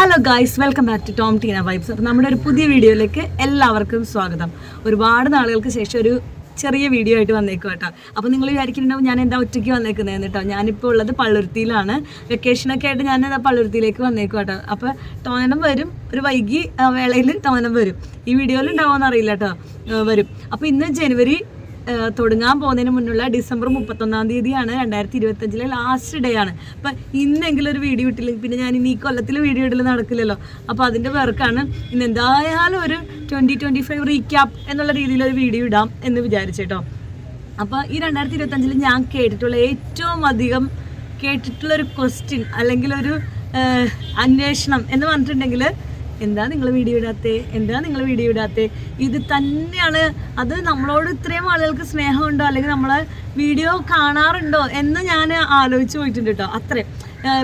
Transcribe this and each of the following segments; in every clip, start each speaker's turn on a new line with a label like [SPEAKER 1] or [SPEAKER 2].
[SPEAKER 1] Hello guys welcome back to Tom Teena vibes അപ്പോൾ നമ്മുടെ ഒരു പുതിയ വീഡിയോയിലേക്ക് എല്ലാവർക്കും സ്വാഗതം. ഒരുപാട് നാളുകൾക്ക് ശേഷം ഒരു ചെറിയ വീഡിയോ ആയിട്ട് വന്നേക്കും കേട്ടോ അപ്പോൾ നിങ്ങൾ വിചാരിക്കുന്നുണ്ടാവും ഞാൻ എന്താ ഒറ്റയ്ക്ക് വന്നേക്കുന്നത് കേട്ടോ ഞാനിപ്പോൾ ഉള്ളത് പള്ളുരുത്തിയിലാണ്. വെക്കേഷനൊക്കെ ആയിട്ട് ഞാൻ പള്ളുരുത്തിയിലേക്ക് വന്നേക്കും കേട്ടോ അപ്പോൾ ടോനം വരും. ഒരു വൈകി വേളയിൽ ടോനം വരും. ഈ വീഡിയോയിൽ ഉണ്ടാവുമെന്ന് അറിയില്ല കേട്ടോ വരും. അപ്പോൾ ഇന്ന് ജനുവരി തുടങ്ങാൻ പോകുന്നതിന് മുന്നുള്ള ഡിസംബർ മുപ്പത്തൊന്നാം തീയതിയാണ് രണ്ടായിരത്തി ഇരുപത്തഞ്ചിലെ ലാസ്റ്റ് ഡേ ആണ്. അപ്പം ഇന്നെങ്കിലും ഒരു വീഡിയോ ഇട്ടില്ലെങ്കിൽ പിന്നെ ഞാൻ ഇനി കൊല്ലത്തിൽ വീഡിയോ ഇടൽ നടക്കില്ലല്ലോ. അപ്പോൾ അതിന്റെ പേർക്കാണ് ഇന്ന് എന്തായാലും ഒരു ട്വന്റി ട്വന്റി ഫൈവ് റീക്യാപ്പ് എന്നുള്ള രീതിയിൽ ഒരു വീഡിയോ ഇടാം എന്ന് വിചാരിച്ചേട്ടോ. അപ്പോൾ ഈ രണ്ടായിരത്തി ഇരുപത്തഞ്ചിൽ ഞാൻ കേട്ടിട്ടുള്ള ഏറ്റവും അധികം കേട്ടിട്ടുള്ള ഒരു ക്വസ്റ്റ്യൻ അല്ലെങ്കിൽ ഒരു അന്വേഷണം എന്ന് പറഞ്ഞിട്ടുണ്ടെങ്കിൽ എന്താ നിങ്ങൾ വീഡിയോ ഇടാത്തേ? എന്താ നിങ്ങൾ വീഡിയോ ഇടാത്തേ? ഇത് തന്നെയാണ്. അത് നമ്മളോട് ഇത്രയും ആളുകൾക്ക് സ്നേഹമുണ്ടോ? അല്ലെങ്കിൽ നമ്മളെ വീഡിയോ കാണാറുണ്ടോ? എന്ന് ഞാൻ ആലോചിച്ച് പോയിട്ടുണ്ട് കേട്ടോ. അത്രയും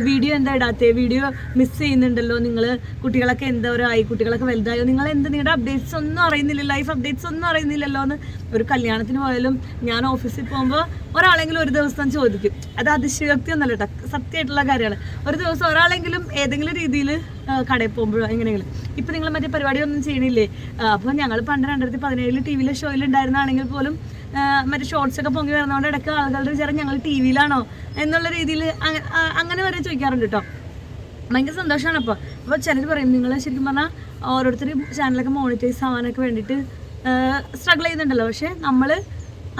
[SPEAKER 1] വീഡിയോ എന്താ ഇടാത്തേ? വീഡിയോ മിസ് ചെയ്യുന്നുണ്ടല്ലോ നിങ്ങൾ കുട്ടികളൊക്കെ എന്താ ഒരു ആയി? കുട്ടികളൊക്കെ വലുതായോ? നിങ്ങൾ എന്ത് നിങ്ങളുടെ അപ്ഡേറ്റ്സ് ഒന്നും അറിയുന്നില്ല. ലൈഫ് അപ്ഡേറ്റ്സ് ഒന്നും അറിയുന്നില്ലല്ലോ എന്ന്. ഒരു കല്യാണത്തിന് പോയാലും ഞാൻ ഓഫീസിൽ പോകുമ്പോൾ ഒരാളെങ്കിലും ഒരു ദിവസം ചോദിക്കും. അത് അതിശയോക്തി ഒന്നല്ല കേട്ടോ സത്യമായിട്ടുള്ള കാര്യമാണ്. ഒരു ദിവസം ഒരാളെങ്കിലും ഏതെങ്കിലും രീതിയിൽ കടയിൽ പോകുമ്പോഴോ എങ്ങനെയെങ്കിലും. ഇപ്പം നിങ്ങൾ മറ്റേ പരിപാടിയൊന്നും ചെയ്യണില്ലേ? അപ്പോൾ ഞങ്ങൾ പണ്ട് രണ്ടായിരത്തി പതിനേഴിൽ ടി വിയിലെ ഷോയിൽ ഉണ്ടായിരുന്നാണെങ്കിൽ പോലും മറ്റേ ഷോർട്സ് ഒക്കെ പൊങ്ങി വരുന്നതുകൊണ്ട് ഇടയ്ക്ക് ആളുകളുടെ വിചാരം ഞങ്ങൾ ടി വിയിലാണോ എന്നുള്ള രീതിയിൽ അങ്ങനെ വരെ ചോദിക്കാറുണ്ട് കേട്ടോ ഭയങ്കര സന്തോഷമാണ് അപ്പോൾ അപ്പോൾ ചിലർ പറയും നിങ്ങൾ ശരിക്കും പറഞ്ഞാൽ ഓരോരുത്തർ ചാനലൊക്കെ മോണിറ്റൈസ് ആവാനൊക്കെ വേണ്ടിയിട്ട് സ്ട്രഗിൾ ചെയ്യുന്നുണ്ടല്ലോ. പക്ഷേ നമ്മൾ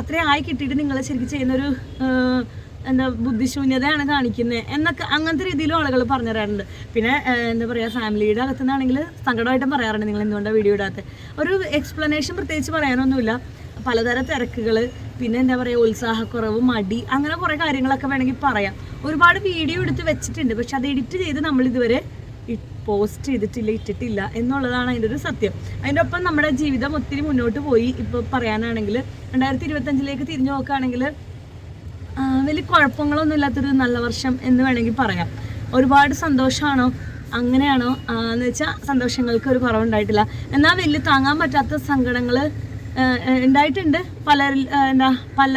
[SPEAKER 1] അത്രയും ആയി കിട്ടിയിട്ട് നിങ്ങൾ ശരിക്കും ചെയ്യുന്നൊരു എന്താ ബുദ്ധിശൂന്യതയാണ് കാണിക്കുന്നത് എന്നൊക്കെ അങ്ങനത്തെ രീതിയിലും ആളുകൾ പറഞ്ഞു തരാറുണ്ട്. പിന്നെ എന്താ പറയുക ഫാമിലിയുടെ അകത്തുനിന്നാണെങ്കിൽ സങ്കടമായിട്ടും പറയാറുണ്ട് നിങ്ങൾ എന്തുകൊണ്ടാണ് വീഡിയോ ഇടാത്തത് ഒരു എക്സ്പ്ലനേഷൻ പ്രത്യേകിച്ച് പറയാനൊന്നുമില്ല. പലതരം തിരക്കുകൾ പിന്നെ എന്താ പറയുക ഉത്സാഹക്കുറവ് മടി അങ്ങനെ കുറേ കാര്യങ്ങളൊക്കെ വേണമെങ്കിൽ പറയാം. ഒരുപാട് വീഡിയോ എടുത്ത് വെച്ചിട്ടുണ്ട്. പക്ഷെ അത് എഡിറ്റ് ചെയ്ത് നമ്മൾ ഇതുവരെ പോസ്റ്റ് ചെയ്തിട്ടില്ല ഇട്ടിട്ടില്ല എന്നുള്ളതാണ് അതിന്റെ ഒരു സത്യം. അതിന്റെ ഒപ്പം നമ്മുടെ ജീവിതം ഒത്തിരി മുന്നോട്ട് പോയി. ഇപ്പോൾ പറയാനാണെങ്കിൽ രണ്ടായിരത്തി ഇരുപത്തഞ്ചിലേക്ക് തിരിഞ്ഞു നോക്കുകയാണെങ്കിൽ വലിയ കുഴപ്പങ്ങളൊന്നും ഇല്ലാത്തൊരു നല്ല വർഷം എന്ന് വേണമെങ്കിൽ പറയാം. ഒരുപാട് സന്തോഷമാണോ? അങ്ങനെയാണോ? എന്ന് വെച്ചാൽ സന്തോഷങ്ങൾക്ക് ഒരു കുറവുണ്ടായിട്ടില്ല. എന്നാൽ വലിയ താങ്ങാൻ പറ്റാത്ത സങ്കടങ്ങൾ ഉണ്ടായിട്ടുണ്ട്. പല എന്താ പല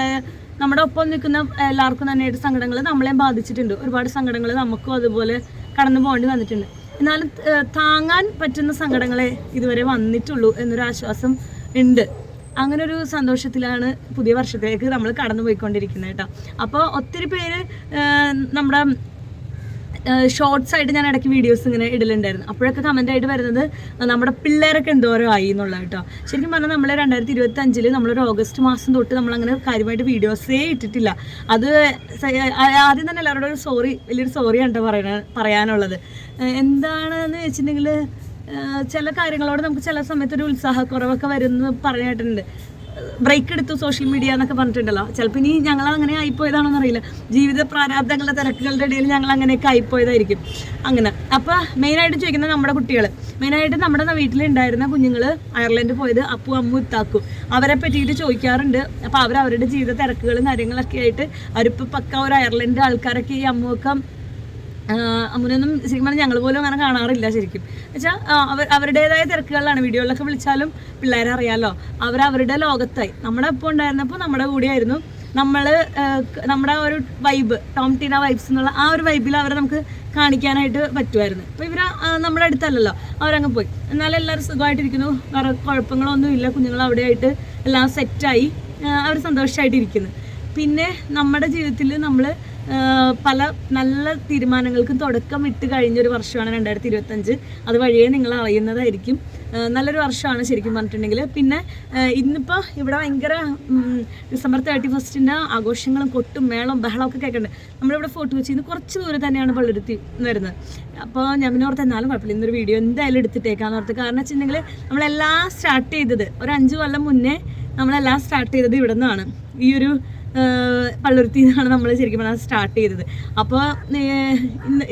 [SPEAKER 1] നമ്മുടെ ഒപ്പം നിൽക്കുന്ന എല്ലാവർക്കും തന്നെയായിട്ട് സങ്കടങ്ങൾ നമ്മളെ ബാധിച്ചിട്ടുണ്ട്. ഒരുപാട് സങ്കടങ്ങൾ നമുക്കും അതുപോലെ കടന്നു പോകേണ്ടി വന്നിട്ടുണ്ട്. എന്നാലും താങ്ങാൻ പറ്റുന്ന സങ്കടങ്ങളെ ഇതുവരെ വന്നിട്ടുള്ളൂ എന്നൊരു ആശ്വാസം ഉണ്ട്. അങ്ങനെ ഒരു സന്തോഷത്തിലാണ് പുതിയ വർഷത്തേക്ക് നമ്മൾ കടന്നു പോയിക്കൊണ്ടിരിക്കുന്നത് കേട്ടോ. അപ്പോൾ ഒത്തിരി പേര് നമ്മുടെ ഷോർട്സ് ആയിട്ട് ഞാൻ ഇടയ്ക്ക് വീഡിയോസ് ഇങ്ങനെ ഇടലുണ്ടായിരുന്നു. അപ്പോഴൊക്കെ കമന്റ് ആയിട്ട് വരുന്നത് നമ്മുടെ പിള്ളേരൊക്കെ എന്തോരോ ആയി എന്നുള്ളത് കേട്ടോ. ശരിക്കും പറഞ്ഞാൽ നമ്മൾ രണ്ടായിരത്തി ഇരുപത്തി അഞ്ചിൽ നമ്മളൊരു ഓഗസ്റ്റ് മാസം തൊട്ട് നമ്മളങ്ങനെ കാര്യമായിട്ട് വീഡിയോസേ ഇട്ടിട്ടില്ല. അത് ആദ്യം തന്നെ എല്ലാവരോടും ഒരു സോറി വലിയൊരു സോറിയാണ് കേട്ടോ പറയണ പറയാനുള്ളത്. എന്താണെന്ന് വെച്ചിട്ടുണ്ടെങ്കിൽ ചില കാര്യങ്ങളോട് നമുക്ക് ചില സമയത്ത് ഒരു ഉത്സാഹക്കുറവൊക്കെ വരുമെന്ന് പറഞ്ഞിട്ടുണ്ട് ബ്രേക്ക് എടുത്തു സോഷ്യൽ മീഡിയ എന്നൊക്കെ പറഞ്ഞിട്ടുണ്ടല്ലോ. ചിലപ്പോൾ ഇനി ഞങ്ങൾ അങ്ങനെ ആയിപ്പോയതാണോന്ന് അറിയില്ല. ജീവിത പ്രാരാബ്ദങ്ങളുടെ തിരക്കുകളുടെ ഇടയിൽ ഞങ്ങൾ അങ്ങനെയൊക്കെ ആയിപ്പോയതായിരിക്കും. അങ്ങനെ. അപ്പോൾ മെയിനായിട്ട് ചോദിക്കുന്നത് നമ്മുടെ കുട്ടികൾ മെയിനായിട്ട് നമ്മുടെ വീട്ടിലുണ്ടായിരുന്ന കുഞ്ഞുങ്ങൾ അയർലൻഡ് പോയത് അപ്പു അമ്മു ഇത്താക്കും അവരെ പറ്റിയിട്ട് ചോദിക്കാറുണ്ട്. അപ്പോൾ അവർ അവരുടെ ജീവിത തിരക്കുകളും കാര്യങ്ങളൊക്കെ ആയിട്ട് അവരിപ്പോൾ പക്ക ഒരു അയർലൻഡ് ആൾക്കാരൊക്കെ ഈ അമ്മുവൊക്കെ അമ്മുനൊന്നും ശരിക്കും പറഞ്ഞാൽ ഞങ്ങൾ പോലും അങ്ങനെ കാണാറില്ല ശരിക്കും. വെച്ചാൽ അവർ അവരുടേതായ തിരക്കുകളിലാണ്. വീഡിയോയിലൊക്കെ വിളിച്ചാലും പിള്ളേരെ അറിയാമല്ലോ അവർ അവരുടെ ലോകത്തായി. നമ്മുടെ ഒപ്പം ഉണ്ടായിരുന്നപ്പോൾ നമ്മുടെ കൂടെയായിരുന്നു. നമ്മൾ നമ്മുടെ ഒരു വൈബ് ടോം ടീന വൈബ്സ് എന്നുള്ള ആ ഒരു വൈബിൽ അവരെ നമുക്ക് കാണിക്കാനായിട്ട് പറ്റുമായിരുന്നു അപ്പോൾ ഇവർ നമ്മുടെ അടുത്തല്ലല്ലോ. അവരങ്ങ് പോയി. എന്നാലും എല്ലാവരും സുഖമായിട്ടിരിക്കുന്നു. വേറെ കുഴപ്പങ്ങളൊന്നും ഇല്ല. കുഞ്ഞുങ്ങൾ അവിടെയായിട്ട് എല്ലാം സെറ്റായി അവർ സന്തോഷമായിട്ടിരിക്കുന്നു പിന്നെ നമ്മുടെ ജീവിതത്തിൽ നമ്മൾ പല നല്ല തീരുമാനങ്ങൾക്കും തുടക്കം ഇട്ട് കഴിഞ്ഞ ഒരു വർഷമാണ് രണ്ടായിരത്തി ഇരുപത്തഞ്ച് അത് വഴിയേ നിങ്ങൾ അറിയുന്നതായിരിക്കും. നല്ലൊരു വർഷമാണ് ശരിക്കും പറഞ്ഞിട്ടുണ്ടെങ്കിൽ. പിന്നെ ഇന്നിപ്പോൾ ഇവിടെ ഭയങ്കര ഡിസംബർ തേർട്ടി ഫസ്റ്റിന്റെ ആഘോഷങ്ങളും കൊട്ടും മേളവും ബഹളമൊക്കെ കേൾക്കുന്നുണ്ട് നമ്മളിവിടെ ഫോർട്ട് കൊച്ചിയിൽ നിന്ന് കുറച്ച് ദൂരെ തന്നെയാണ് പള്ളുരുത്തി വരുന്നത്. അപ്പോൾ ഞാൻ പിന്നെ ഓർത്ത് എന്നാലും കുഴപ്പമില്ല ഇന്നൊരു വീഡിയോ എന്തായാലും എടുത്തിട്ടേക്കാന്ന് ഓർത്ത്. കാരണം വെച്ചിട്ടുണ്ടെങ്കിൽ നമ്മളെല്ലാം സ്റ്റാർട്ട് ചെയ്തത് ഒരു അഞ്ച് കൊല്ലം മുന്നേ നമ്മളെല്ലാം സ്റ്റാർട്ട് ചെയ്തത് ഇവിടെ നിന്നാണ് ഈ ഒരു പള്ളുരുത്തി നിന്നാണ് നമ്മൾ ശരിക്കും പറഞ്ഞാൽ സ്റ്റാർട്ട് ചെയ്തത്. അപ്പോൾ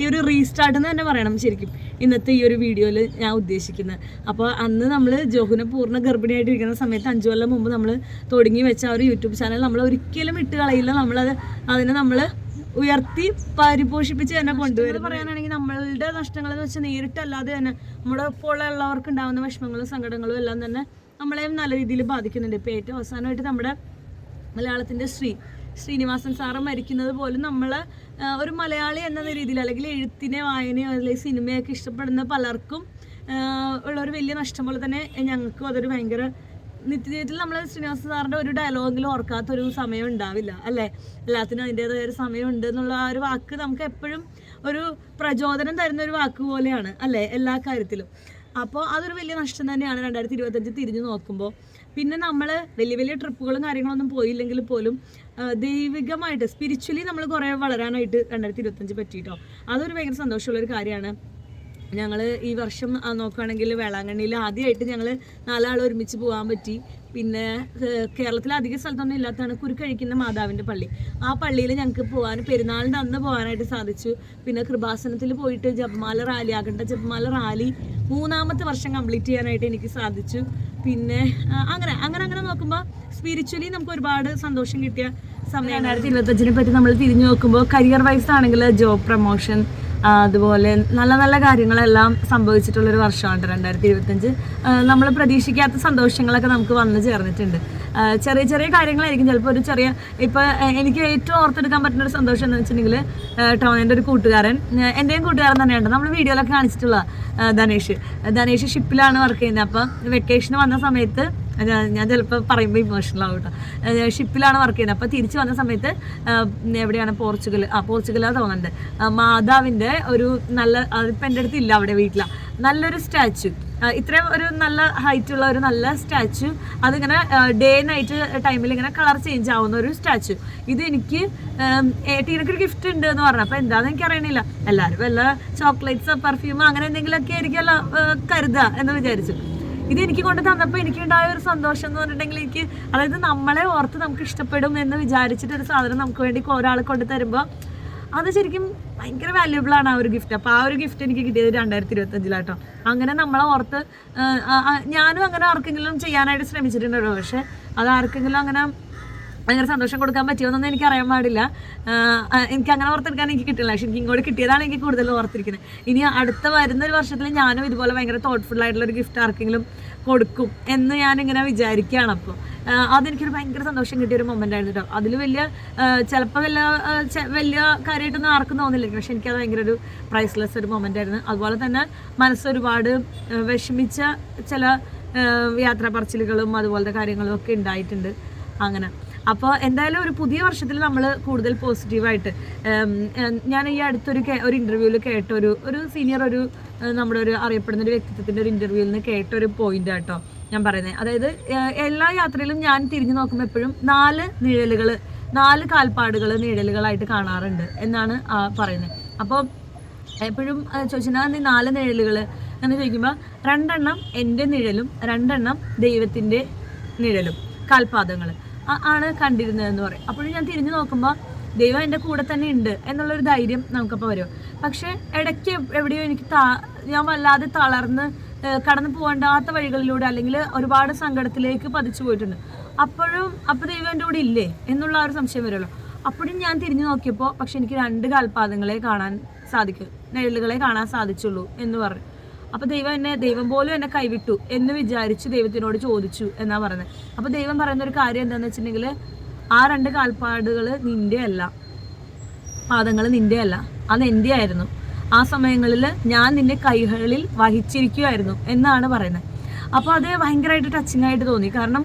[SPEAKER 1] ഈ ഒരു റീസ്റ്റാർട്ട് എന്ന് തന്നെ പറയണം ശരിക്കും. ഇന്നത്തെ ഈ ഒരു വീഡിയോയിൽ ഞാൻ ഉദ്ദേശിക്കുന്നത് അപ്പോൾ അന്ന് നമ്മൾ ജോഹുനെ പൂർണ ഗർഭിണിയായിട്ടിരിക്കുന്ന സമയത്ത് അഞ്ചു കൊല്ലം മുമ്പ് നമ്മൾ തുടങ്ങി വെച്ച ആ ഒരു യൂട്യൂബ് ചാനൽ നമ്മൾ ഒരിക്കലും ഇട്ട് കളയില്ല. നമ്മളത് അതിനെ നമ്മൾ ഉയർത്തി പരിപോഷിപ്പിച്ച് തന്നെ കൊണ്ടുവരും പറയാനാണെങ്കിൽ നമ്മളുടെ നഷ്ടങ്ങൾ എന്ന് വെച്ചാൽ നേരിട്ടല്ലാതെ തന്നെ നമ്മുടെ ഇപ്പോൾ ഉള്ളവർക്ക് ഉണ്ടാകുന്ന വിഷമങ്ങളും സങ്കടങ്ങളും എല്ലാം തന്നെ നമ്മളെയും നല്ല രീതിയിൽ ബാധിക്കുന്നുണ്ട്. ഇപ്പോൾ ഏറ്റവും അവസാനമായിട്ട് നമ്മുടെ മലയാളത്തിന്റെ ശ്രീ ശ്രീനിവാസൻ സാറ് മരിക്കുന്നത് പോലും നമ്മൾ ഒരു മലയാളി എന്ന രീതിയിൽ അല്ലെങ്കിൽ എഴുത്തിനെ വായനയോ അല്ലെങ്കിൽ സിനിമയൊക്കെ ഇഷ്ടപ്പെടുന്ന പലർക്കും ഉള്ള ഒരു വലിയ നഷ്ടം പോലെ തന്നെ ഞങ്ങൾക്കും അതൊരു ഭയങ്കര നിത്യജീവിതത്തിൽ നമ്മൾ ശ്രീനിവാസ സാറിന്റെ ഒരു ഡയലോഗിലും ഓർക്കാത്തൊരു സമയം ഉണ്ടാവില്ല അല്ലേ? എല്ലാത്തിനും അതിന്റെതായ ഒരു സമയമുണ്ട് എന്നുള്ള ആ ഒരു വാക്ക് നമുക്ക് എപ്പോഴും ഒരു പ്രചോദനം തരുന്ന ഒരു വാക്ക് പോലെയാണ് അല്ലേ? എല്ലാ കാര്യത്തിലും. അപ്പോൾ അതൊരു വലിയ നഷ്ടം തന്നെയാണ് രണ്ടായിരത്തി ഇരുപത്തഞ്ച് തിരിഞ്ഞു നോക്കുമ്പോൾ പിന്നെ നമ്മൾ വലിയ വലിയ ട്രിപ്പുകളും കാര്യങ്ങളൊന്നും പോയില്ലെങ്കിൽ പോലും ദൈവികമായിട്ട് സ്പിരിച്വലി നമ്മൾ കുറേ വളരാനായിട്ട് രണ്ടായിരത്തി ഇരുപത്തഞ്ച് പറ്റിയിട്ടോ അതൊരു ഭയങ്കര സന്തോഷമുള്ള ഒരു കാര്യമാണ്. ഞങ്ങൾ ഈ വർഷം നോക്കുകയാണെങ്കിൽ വേളാങ്കണ്ണിയിൽ ആദ്യമായിട്ട് ഞങ്ങൾ നാലാൾ ഒരുമിച്ച് പോകാൻ പറ്റി. പിന്നെ കേരളത്തിൽ അധിക സ്ഥലത്തൊന്നും ഇല്ലാത്തതാണ് കുരുക്കഴിക്കുന്ന മാതാവിന്റെ പള്ളി. ആ പള്ളിയിൽ ഞങ്ങൾക്ക് പോകാൻ പെരുന്നാളിന്റെ അന്ന് പോകാനായിട്ട് സാധിച്ചു. പിന്നെ കൃപാസനത്തിൽ പോയിട്ട് ജപമാല റാലി ആകണ്ട ജപമാല റാലി മൂന്നാമത്തെ വർഷം കംപ്ലീറ്റ് ചെയ്യാനായിട്ട് എനിക്ക് സാധിച്ചു. പിന്നെ അങ്ങനെ അങ്ങനെ അങ്ങനെ നോക്കുമ്പോൾ സ്പിരിച്വലി നമുക്ക് ഒരുപാട് സന്തോഷം കിട്ടിയ സമയം രണ്ടായിരത്തി ഇരുപത്തഞ്ചിനെ പറ്റി നമ്മൾ തിരിഞ്ഞു നോക്കുമ്പോൾ കരിയർ വൈസ് ആണെങ്കിൽ ജോബ് പ്രൊമോഷൻ അതുപോലെ നല്ല നല്ല കാര്യങ്ങളെല്ലാം സംഭവിച്ചിട്ടുള്ളൊരു വർഷമാണ് രണ്ടായിരത്തി ഇരുപത്തഞ്ച് നമ്മൾ പ്രതീക്ഷിക്കാത്ത സന്തോഷങ്ങളൊക്കെ നമുക്ക് വന്നു ചേർന്നിട്ടുണ്ട്. ചെറിയ ചെറിയ കാര്യങ്ങളായിരിക്കും ചിലപ്പോൾ ഒരു ചെറിയ ഇപ്പോൾ എനിക്ക് ഏറ്റവും ഓർത്തെടുക്കാൻ പറ്റുന്ന ഒരു സന്തോഷം എന്ന് വെച്ചിട്ടുണ്ടെങ്കിൽ ടോണിന്റെ ഒരു കൂട്ടുകാരൻ എന്റെയും കൂട്ടുകാരൻ തന്നെയുണ്ട് നമ്മൾ വീഡിയോയിലൊക്കെ കാണിച്ചിട്ടുള്ള ധനേഷ്. ധനേഷ് ഷിപ്പിലാണ് വർക്ക് ചെയ്യുന്നത്. അപ്പം വെക്കേഷന് വന്ന സമയത്ത് ഞാൻ ചിലപ്പോൾ പറയുമ്പോൾ ഇമോഷണൽ ആവും കേട്ടോ ഷിപ്പിലാണ് വർക്ക് ചെയ്യുന്നത്. അപ്പോൾ തിരിച്ചു വന്ന സമയത്ത് എവിടെയാണ് പോർച്ചുഗൽ? ആ പോർച്ചുഗലാണ് തോന്നുന്നുണ്ട് മാതാവിന്റെ ഒരു നല്ല അതിപ്പോൾ എന്റെ അടുത്ത് ഇല്ല അവിടെ വീട്ടിലാണ് നല്ലൊരു സ്റ്റാച്ചു ഇത്രയും ഒരു നല്ല ഹൈറ്റ് ഉള്ള ഒരു നല്ല സ്റ്റാച്ചു അതിങ്ങനെ ഡേ നൈറ്റ് ടൈമിൽ ഇങ്ങനെ കളർ ചേഞ്ച് ആവുന്ന ഒരു സ്റ്റാച്ചു ഇത് എനിക്ക് ടീനക്കൊരു ഗിഫ്റ്റ് ഉണ്ട് എന്ന് പറഞ്ഞു. അപ്പോൾ എന്താണെന്ന് എനിക്ക് അറിയണില്ല. എല്ലാവരും വല്ല ചോക്ലേറ്റ്സ് പെർഫ്യൂം അങ്ങനെ എന്തെങ്കിലുമൊക്കെ ആയിരിക്കുമല്ലോ കരുതുക എന്ന് വിചാരിച്ചു. ഇത് എനിക്ക് കൊണ്ട് തന്നപ്പോൾ എനിക്ക് ഉണ്ടായ ഒരു സന്തോഷം എന്ന് പറഞ്ഞിട്ടുണ്ടെങ്കിൽ എനിക്ക് അതായത് നമ്മളെ ഓർത്ത് നമുക്ക് ഇഷ്ടപ്പെടും എന്ന് വിചാരിച്ചിട്ട് ഒരു സാധനം നമുക്ക് വേണ്ടി ഒരാൾ കൊണ്ട് തരുമ്പോൾ അത് ശരിക്കും ഭയങ്കര വാല്യുബിൾ ആണ് ആ ഒരു ഗിഫ്റ്റ് അപ്പോൾ ആ ഒരു ഗിഫ്റ്റ് എനിക്ക് കിട്ടിയത് രണ്ടായിരത്തി ഇരുപത്തഞ്ചിലാട്ടോ. അങ്ങനെ നമ്മളെ ഓർത്ത് ഞാനും അങ്ങനെ ആർക്കെങ്കിലും ചെയ്യാനായിട്ട് ശ്രമിച്ചിട്ടുണ്ടല്ലോ. പക്ഷേ അത് ആർക്കെങ്കിലും അങ്ങനെ ഭയങ്കര സന്തോഷം കൊടുക്കാൻ പറ്റിയോന്നൊന്നും എനിക്ക് അറിയാൻ പാടില്ല എനിക്ക് അങ്ങനെ ഓർത്തെടുക്കാൻ എനിക്ക് കിട്ടില്ല. പക്ഷെ എനിക്ക് ഇങ്ങോട്ട് കിട്ടിയതാണ് എനിക്ക് കൂടുതൽ ഓർത്തിരിക്കുന്നത്. ഇനി അടുത്ത വരുന്ന ഒരു വർഷത്തിൽ ഞാനും ഇതുപോലെ ഭയങ്കര തോട്ട്ഫുൾ ആയിട്ടുള്ള ഒരു ഗിഫ്റ്റ് ആർക്കെങ്കിലും കൊടുക്കും എന്ന് ഞാൻ ഞാനിങ്ങനെ വിചാരിക്കുകയാണ് അപ്പോൾ അതെനിക്കൊരു ഭയങ്കര സന്തോഷം കിട്ടിയ ഒരു മൊമെന്റ് ആയിരുന്നു കേട്ടോ അതിൽ വലിയ ചിലപ്പോൾ വലിയ വലിയ കാര്യമായിട്ടൊന്നും ആർക്കും തോന്നില്ല. പക്ഷെ എനിക്കത് ഭയങ്കര ഒരു പ്രൈസ്ലെസ് ഒരു മൊമെന്റ് ആയിരുന്നു. അതുപോലെ തന്നെ മനസ്സൊരുപാട് വിഷമിച്ച ചില യാത്രാ പറച്ചിലുകളും അതുപോലത്തെ കാര്യങ്ങളും ഒക്കെ ഉണ്ടായിട്ടുണ്ട്. അങ്ങനെ. അപ്പോൾ എന്തായാലും ഒരു പുതിയ വർഷത്തിൽ നമ്മൾ കൂടുതൽ പോസിറ്റീവായിട്ട് ഞാൻ ഈ അടുത്തൊരു ഒരു ഇന്റർവ്യൂവിൽ കേട്ട ഒരു ഒരു സീനിയർ ഒരു നമ്മുടെ ഒരു അറിയപ്പെടുന്ന ഒരു വ്യക്തിത്വത്തിന്റെ ഒരു ഇന്റർവ്യൂവിൽ നിന്ന് കേട്ട ഒരു പോയിന്റ് കേട്ടോ ഞാൻ പറയുന്നത് അതായത് എല്ലാ യാത്രയിലും ഞാൻ തിരിഞ്ഞു നോക്കുമ്പോൾ എപ്പോഴും നാല് നിഴലുകൾ നാല് കാൽപ്പാടുകൾ നിഴലുകളായിട്ട് കാണാറുണ്ട് എന്നാണ് പറയുന്നത് അപ്പോൾ എപ്പോഴും ചോദിച്ചാൽ നീ നാല് നിഴലുകൾ എന്ന് ചോദിക്കുമ്പോൾ രണ്ടെണ്ണം എന്റെ നിഴലും രണ്ടെണ്ണം ദൈവത്തിന്റെ നിഴലും കാൽപാദങ്ങൾ ആണ് കണ്ടിരുന്നതെന്ന് പറയും. അപ്പോഴും ഞാൻ തിരിഞ്ഞു നോക്കുമ്പോൾ ദൈവം എന്റെ കൂടെ തന്നെ ഉണ്ട് എന്നുള്ളൊരു ധൈര്യം നമുക്കപ്പോൾ വരും. പക്ഷേ ഇടയ്ക്ക് എവിടെയോ എനിക്ക് താ ഞാൻ വല്ലാതെ തളർന്ന് കടന്നു പോകേണ്ടാത്ത വഴികളിലൂടെ അല്ലെങ്കിൽ ഒരുപാട് സങ്കടത്തിലേക്ക് പതിച്ചു പോയിട്ടുണ്ട്. അപ്പോഴും അപ്പോൾ ദൈവം എന്റെ കൂടെ ഇല്ലേ എന്നുള്ള ഒരു സംശയം വരുമല്ലോ. അപ്പോഴും ഞാൻ തിരിഞ്ഞു നോക്കിയപ്പോൾ പക്ഷെ എനിക്ക് രണ്ട് കാൽപാദങ്ങളെ കാണാൻ സാധിക്കും നിഴലുകളെ കാണാൻ സാധിച്ചുള്ളൂ എന്ന് പറഞ്ഞു. അപ്പോൾ ദൈവം എന്നെ ദൈവം പോലും എന്നെ കൈവിട്ടു എന്ന് വിചാരിച്ച് ദൈവത്തിനോട് ചോദിച്ചു എന്നാ പറയുന്നത്. അപ്പോൾ ദൈവം പറയുന്ന ഒരു കാര്യം എന്താണെന്ന് വെച്ചിട്ടുണ്ടെങ്കിൽ ആ രണ്ട് കാൽപ്പാടുകൾ നിന്റെ അല്ല പാദങ്ങൾ നിന്റെ അല്ല അത് എന്റെ ആയിരുന്നു. ആ സമയങ്ങളിൽ ഞാൻ നിന്റെ കൈകളിൽ വഹിച്ചിരിക്കുമായിരുന്നു എന്നാണ് പറയുന്നത്. അപ്പോൾ അത് ഭയങ്കരമായിട്ട് ടച്ചിങ് ആയിട്ട് തോന്നി. കാരണം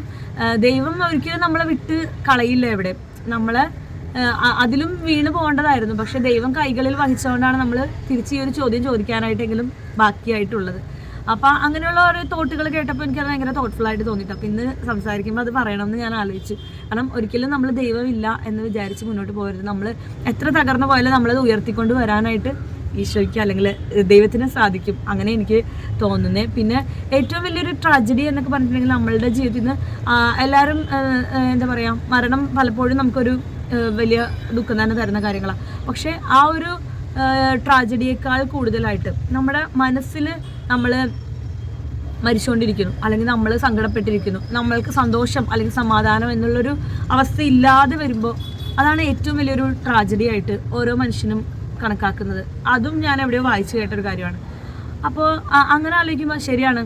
[SPEAKER 1] ദൈവം ഒരിക്കലും നമ്മളെ വിട്ട് കളയില്ല എവിടെ നമ്മളെ അതിലും വീണ് പോകേണ്ടതായിരുന്നു. പക്ഷെ ദൈവം കൈകളിൽ വഹിച്ചുകൊണ്ടാണ് നമ്മൾ തിരിച്ച് ഈ ഒരു ചോദ്യം ചോദിക്കാനായിട്ടെങ്കിലും ബാക്കിയായിട്ടുള്ളത്. അപ്പൊ അങ്ങനെയുള്ള ഓരോ തോട്ടുകൾ കേട്ടപ്പോൾ എനിക്കത് ഭയങ്കര തോട്ട്ഫുൾ ആയിട്ട് തോന്നിയിട്ട് അപ്പൊ ഇന്ന് സംസാരിക്കുമ്പോൾ അത് പറയണമെന്ന് ഞാൻ ആലോചിച്ചു. കാരണം ഒരിക്കലും നമ്മൾ ദൈവമില്ല എന്ന് വിചാരിച്ച് മുന്നോട്ട് പോകരുത്. നമ്മൾ എത്ര തകർന്നു പോയാലും നമ്മളത് ഉയർത്തിക്കൊണ്ട് വരാനായിട്ട് ഈശോയ്ക്ക് അല്ലെങ്കിൽ ദൈവത്തിന് സാധിക്കും. അങ്ങനെ എനിക്ക് തോന്നുന്നേ. പിന്നെ ഏറ്റവും വലിയൊരു ട്രാജഡി എന്നൊക്കെ പറഞ്ഞിട്ടുണ്ടെങ്കിൽ നമ്മളുടെ ജീവിതത്തിൽ നിന്ന് എല്ലാവരും എന്താ പറയുക മരണം പലപ്പോഴും നമുക്കൊരു വലിയ ദുഃഖം തന്നെ തരുന്ന കാര്യങ്ങളാണ് പക്ഷെ ആ ഒരു ട്രാജഡിയേക്കാൾ കൂടുതലായിട്ട് നമ്മുടെ മനസ്സിൽ നമ്മൾ മരിച്ചുകൊണ്ടിരിക്കുന്നു അല്ലെങ്കിൽ നമ്മൾ സങ്കടപ്പെട്ടിരിക്കുന്നു. നമ്മൾക്ക് സന്തോഷം അല്ലെങ്കിൽ സമാധാനം എന്നുള്ളൊരു അവസ്ഥ ഇല്ലാതെ വരുമ്പോൾ അതാണ് ഏറ്റവും വലിയൊരു ട്രാജഡി ആയിട്ട് ഓരോ മനുഷ്യനും കണക്കാക്കുന്നത്. അതും ഞാൻ എവിടെയോ വായിച്ചു കേട്ടൊരു കാര്യമാണ്. അപ്പോൾ അങ്ങനെ ആലോചിക്കുമ്പോൾ ശരിയാണ്.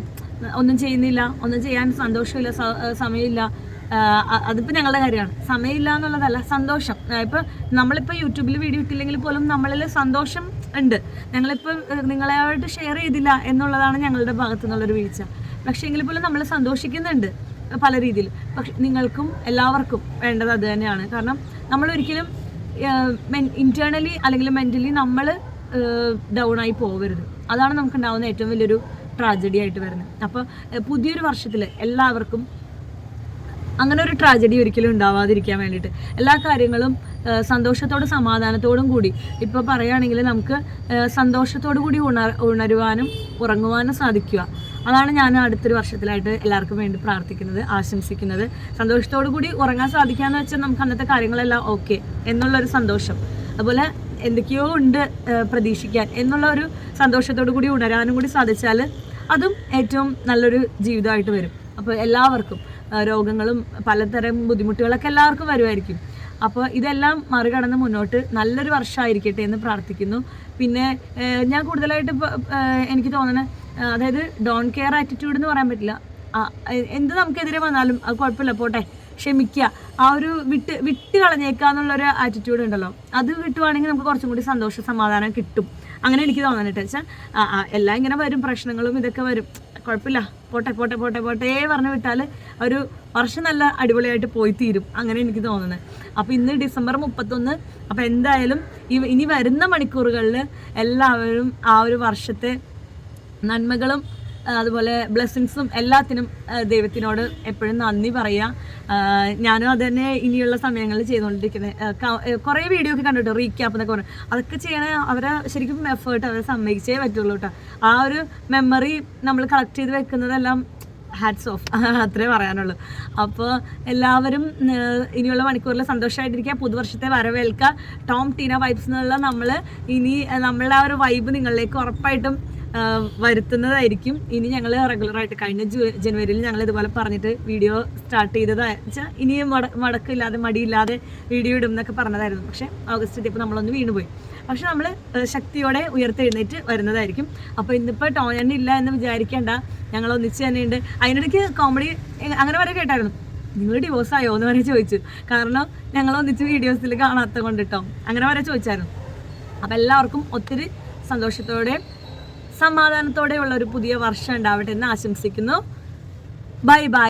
[SPEAKER 1] ഒന്നും ചെയ്യുന്നില്ല. ഒന്നും ചെയ്യാൻ സന്തോഷമില്ല സമയമില്ല. അതിപ്പോൾ ഞങ്ങളുടെ കാര്യമാണ്. സമയമില്ല എന്നുള്ളതല്ല സന്തോഷം. ഇപ്പോൾ ഇപ്പൊ നമ്മളിപ്പോൾ യൂട്യൂബിൽ വീഡിയോ ഇട്ടില്ലെങ്കിൽ പോലും നമ്മളിൽ സന്തോഷം ഉണ്ട്. ഞങ്ങളിപ്പോൾ നിങ്ങളായിട്ട് ഷെയർ ചെയ്തില്ല എന്നുള്ളതാണ് ഞങ്ങളുടെ ഭാഗത്തു നിന്നുള്ളൊരു വീഴ്ച. പക്ഷേ എങ്കിൽ പോലും നമ്മൾ സന്തോഷിക്കുന്നുണ്ട് പല രീതിയിൽ. പക്ഷെ നിങ്ങൾക്കും എല്ലാവർക്കും വേണ്ടത് അത് തന്നെയാണ്. കാരണം നമ്മൾ ഒരിക്കലും ഇന്റേണലി അല്ലെങ്കിൽ മെന്റലി നമ്മൾ ഡൗൺ ആയി പോകരുത് അതാണ് നമുക്ക് ഉണ്ടാകുന്ന ഏറ്റവും വലിയൊരു ട്രാജഡി ആയിട്ട് വരുന്നത്. അപ്പോൾ പുതിയൊരു വർഷത്തിൽ എല്ലാവർക്കും അങ്ങനെ ഒരു ട്രാജഡി ഒരിക്കലും ഉണ്ടാവാതിരിക്കാൻ വേണ്ടിയിട്ട്. എല്ലാ കാര്യങ്ങളും സന്തോഷത്തോടും സമാധാനത്തോടും കൂടി. ഇപ്പോൾ പറയുകയാണെങ്കിൽ നമുക്ക് സന്തോഷത്തോടു കൂടി ഉണർ ഉണരുവാനും ഉറങ്ങുവാനും സാധിക്കുക. അതാണ് ഞാൻ അടുത്തൊരു വർഷത്തിലായിട്ട് എല്ലാവർക്കും വേണ്ടി പ്രാർത്ഥിക്കുന്നത് ആശംസിക്കുന്നത്. സന്തോഷത്തോടു കൂടി ഉറങ്ങാൻ സാധിക്കാന്ന് വെച്ചാൽ നമുക്ക് അന്നത്തെ കാര്യങ്ങളെല്ലാം ഓക്കെ എന്നുള്ളൊരു സന്തോഷം. അതുപോലെ എന്തൊക്കെയോ ഉണ്ട് പ്രതീക്ഷിക്കാൻ എന്നുള്ള ഒരു സന്തോഷത്തോടു കൂടി ഉണരാനും കൂടി സാധിച്ചാൽ അതും ഏറ്റവും നല്ലൊരു ജീവിതമായിട്ട് വരും. അപ്പോൾ എല്ലാവർക്കും രോഗങ്ങളും പലതരം ബുദ്ധിമുട്ടുകളൊക്കെ എല്ലാവർക്കും വരുമായിരിക്കും. അപ്പോൾ ഇതെല്ലാം മറികടന്ന് മുന്നോട്ട് നല്ലൊരു വർഷമായിരിക്കട്ടെ എന്ന് പ്രാർത്ഥിക്കുന്നു. പിന്നെ ഞാൻ കൂടുതലായിട്ട് എനിക്ക് തോന്നണ അതായത് ഡോൺ കെയർ ആറ്റിറ്റ്യൂഡ് എന്ന് പറയാൻ പറ്റില്ല. എന്ത് നമുക്കെതിരെ വന്നാലും അത് കുഴപ്പമില്ല പോട്ടെ. ക്ഷമിക്കുക ആ ഒരു വിട്ട് വിട്ട് കളഞ്ഞേക്കുക എന്നുള്ളൊരു ആറ്റിറ്റ്യൂഡ് ഉണ്ടല്ലോ. അത് കിട്ടുവാണെങ്കിൽ നമുക്ക് കുറച്ചും കൂടി സന്തോഷ സമാധാനം കിട്ടും. അങ്ങനെ എനിക്ക് തോന്നാനായിട്ട് വെച്ചാൽ എല്ലാം ഇങ്ങനെ വരും പ്രശ്നങ്ങളും ഇതൊക്കെ വരും. കുഴപ്പമില്ല. പോട്ടെ പോട്ടെ പോട്ടെ പോട്ടെ പറഞ്ഞു വിട്ടാൽ ഒരു വർഷം നല്ല അടിപൊളിയായിട്ട് പോയി തീരും. അങ്ങനെ എനിക്ക് തോന്നുന്നത് അപ്പോൾ ഇന്ന് ഡിസംബർ മുപ്പത്തൊന്ന്. അപ്പോൾ എന്തായാലും ഈ- ഇനി വരുന്ന മണിക്കൂറുകളിൽ എല്ലാവരും ആ ഒരു വർഷത്തെ നന്മകളും അതുപോലെ ബ്ലെസ്സിങ്സും എല്ലാത്തിനും ദൈവത്തിനോട് എപ്പോഴും നന്ദി പറയുക. ഞാനും അത് തന്നെ ഇനിയുള്ള സമയങ്ങളിൽ ചെയ്തുകൊണ്ടിരിക്കുന്നത് കുറേ വീഡിയോ ഒക്കെ കണ്ടിട്ടോ? റീക്യാപ്പ് എന്നൊക്കെ പറഞ്ഞു. അതൊക്കെ ചെയ്യണേ അവരെ ശരിക്കും എഫേർട്ട് അവരെ സമ്മതിച്ചേ പറ്റുള്ളൂ കേട്ടോ. ആ ഒരു മെമ്മറി നമ്മൾ കളക്ട് ചെയ്ത് വെക്കുന്നതെല്ലാം ഹാറ്റ്സ് ഓഫ് അത്രേ പറയാനുള്ളൂ. അപ്പോൾ എല്ലാവരും ഇനിയുള്ള മണിക്കൂറിൽ സന്തോഷമായിട്ടിരിക്കുക പുതുവർഷത്തെ വരവേൽക്കുക. ടോം ടീന വൈബ്സ് എന്നുള്ള നമ്മൾ ഇനി നമ്മളുടെ ആ ഒരു വൈബ് നിങ്ങളിലേക്ക് ഉറപ്പായിട്ടും വരുത്തുന്നതായിരിക്കും. ഇനി ഞങ്ങൾ റെഗുലറായിട്ട് കഴിഞ്ഞ ജനുവരിയിൽ ഞങ്ങൾ ഇതുപോലെ പറഞ്ഞിട്ട് വീഡിയോ സ്റ്റാർട്ട് ചെയ്തത്. വെച്ചാൽ ഇനി മട മടക്കില്ലാതെ മടിയില്ലാതെ വീഡിയോ ഇടും എന്നൊക്കെ പറഞ്ഞതായിരുന്നു. പക്ഷേ ഓഗസ്റ്റ് എത്തിയപ്പോൾ നമ്മളൊന്ന് വീണുപോയി പക്ഷെ നമ്മൾ ശക്തിയോടെ ഉയർത്തെഴുന്നേറ്റ് വരുന്നതായിരിക്കും. അപ്പോൾ ഇന്നിപ്പോൾ ടോൺ ഇല്ല എന്ന് വിചാരിക്കേണ്ട. ഞങ്ങൾ ഒന്നിച്ച് തന്നെയുണ്ട്. അതിനിടയ്ക്ക് കോമഡി അങ്ങനെ വരെ കേട്ടായിരുന്നു. നിങ്ങൾ ഡിവോഴ്സ് ആയോ? എന്ന് വരെ ചോദിച്ചു. കാരണം ഞങ്ങൾ ഒന്നിച്ച് വീഡിയോസിൽ കാണാത്ത കൊണ്ട് കേട്ടോ അങ്ങനെ വരെ ചോദിച്ചായിരുന്നു. അപ്പോൾ എല്ലാവർക്കും ഒത്തിരി സന്തോഷത്തോടെ സമാധാനത്തോടെയുള്ള ഒരു പുതിയ വർഷം ഉണ്ടാവട്ടെ എന്ന് ആശംസിക്കുന്നു. Bye bye.